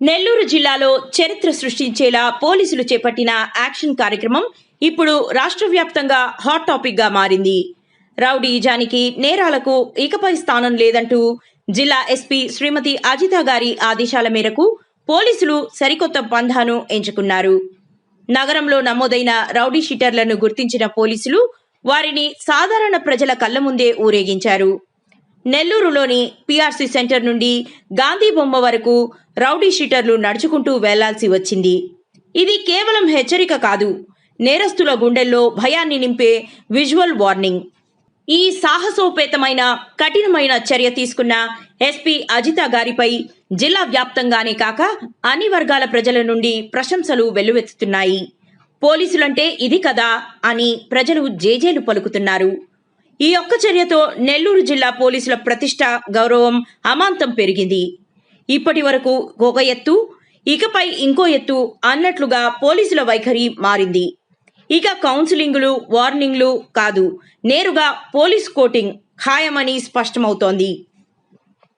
నెల్లూరు జిల్లాలో చరిత్ర సృష్టించేలా పోలీసులు చేపట్టిన యాక్షన్ కార్యక్రమం ఇప్పుడు రాష్ట్ర వ్యాప్తంగా హాట్ టాపిక్గా మారింది. రౌడీజానికి నేరాలకు ఇకపై స్థానం లేదంటూ జిల్లా ఎస్పీ శ్రీమతి అజిత గారి ఆదేశాల మేరకు పోలీసులు సరికొత్త పంధాను ఎంచుకున్నారు. నగరంలో నమోదైన రౌడీ షీటర్లను గుర్తించిన పోలీసులు వారిని సాధారణ ప్రజల కళ్ళ ముందే ఊరేగించారు. నెల్లూరులోని పీఆర్సీ సెంటర్ నుండి గాంధీ బొమ్మ వరకు రౌడీ షీటర్లు నడుచుకుంటూ వెళ్ళాల్సి వచ్చింది. ఇది కేవలం హెచ్చరిక కాదు నేరస్తుల గుండెల్లో భయాన్ని నింపే విజువల్ వార్నింగ్. ఈ సాహసోపేతమైన కఠినమైన చర్య తీసుకున్న ఎస్పీ అజిత గారిపై జిల్లా వ్యాప్తంగానే కాక అన్ని వర్గాల ప్రజల నుండి ప్రశంసలు వెల్లువెత్తుతున్నాయి. పోలీసులంటే ఇది కదా అని ప్రజలు జేజేలు పలుకుతున్నారు. ఈ ఒక్క చర్యతో నెల్లూరు జిల్లా పోలీసుల ప్రతిష్ట గౌరవం అమాంతం పెరిగింది. ఇప్పటి వరకు ఒక ఎత్తు ఇకపై ఇంకో ఎత్తు అన్నట్లుగా పోలీసుల వైఖరి మారింది. ఇక కౌన్సిలింగ్లు వార్నింగ్లు కాదు నేరుగా పోలీస్ కోటింగ్ ఖాయమని స్పష్టమవుతోంది.